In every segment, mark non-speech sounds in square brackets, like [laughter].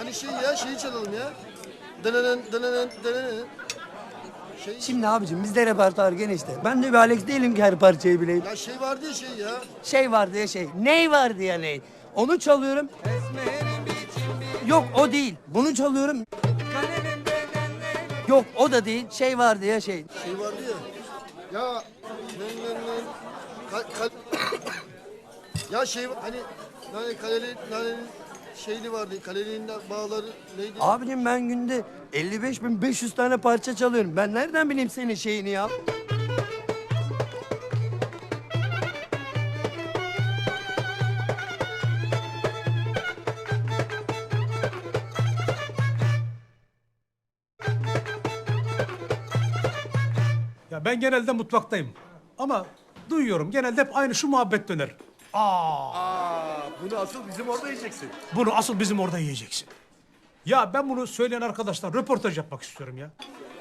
Aynı şey ya şeyi çalalım ya. Dınının dınının dınının. Şey, Şimdi abicim bizde repertuar genişte. Ben de bir Alex değilim ki her parçayı bileyim. ya şey vardı ya şey ya. Şey var diye şey. Ney var diye ney. Onu çalıyorum. Yok o değil. Bunu çalıyorum. Yok o da değil. Şey var diye şey. Şey vardı ya. Ya nın nın nın. Ka, ka, [coughs] ya şey hani hani kaleli hani şeyli vardı. Kalelinin de bağları neydi? Abicim ben günde 55.500 tane parça çalıyorum. Ben nereden bileyim senin şeyini ya? Ya ben genelde mutfaktayım. Ama duyuyorum genelde hep aynı şu muhabbet döner. Aa, bunu asıl bizim orada yiyeceksin. Bunu asıl bizim orada yiyeceksin. Ya ben bunu söyleyen arkadaşlar röportaj yapmak istiyorum ya.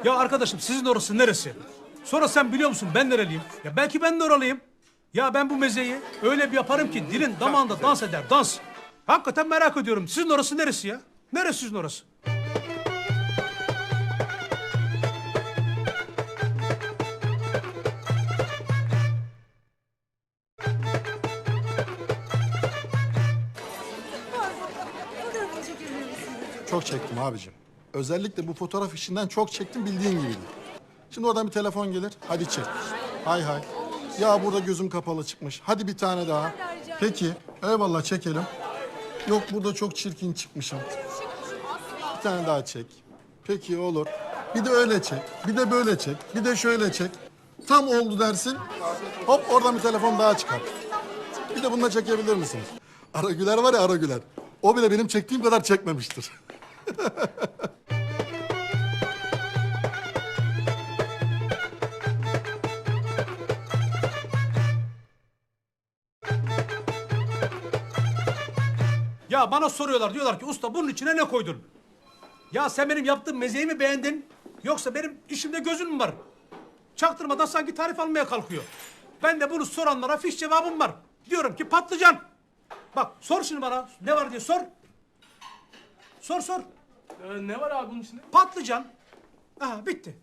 Ya arkadaşım sizin orası neresi? Sonra sen biliyor musun ben nereliyim? Ya belki ben de oralıyım. Ya ben bu mezeyi öyle bir yaparım ki dilin damağında dans eder, dans. Hakikaten merak ediyorum. Sizin orası neresi ya? Neresi sizin orası? Çok çektim abicim. Özellikle bu fotoğraf işinden çok çektim bildiğin gibiydi. Şimdi oradan bir telefon gelir. Hadi çek. Hay hay. Ya burada gözüm kapalı çıkmış. Hadi bir tane daha. Peki. Eyvallah çekelim. Yok burada çok çirkin çıkmışım. Bir tane daha çek. Peki olur. Bir de öyle çek. Bir de böyle çek. Bir de şöyle çek. Tam oldu dersin. Hop oradan bir telefon daha çıkar. Bir de bununla çekebilir misiniz? Ara Güler var ya Ara Güler. O bile benim çektiğim kadar çekmemiştir. [laughs] Ya bana soruyorlar diyorlar ki usta bunun içine ne koydun? Ya sen benim yaptığım mezeyi mi beğendin? Yoksa benim işimde gözün mü var? Çaktırmadan sanki tarif almaya kalkıyor. Ben de bunu soranlara fiş cevabım var. Diyorum ki patlıcan. Bak sor şimdi bana ne var diye sor. Sor sor. Ee, ne var abi bunun içinde? Patlıcan. Aha bitti.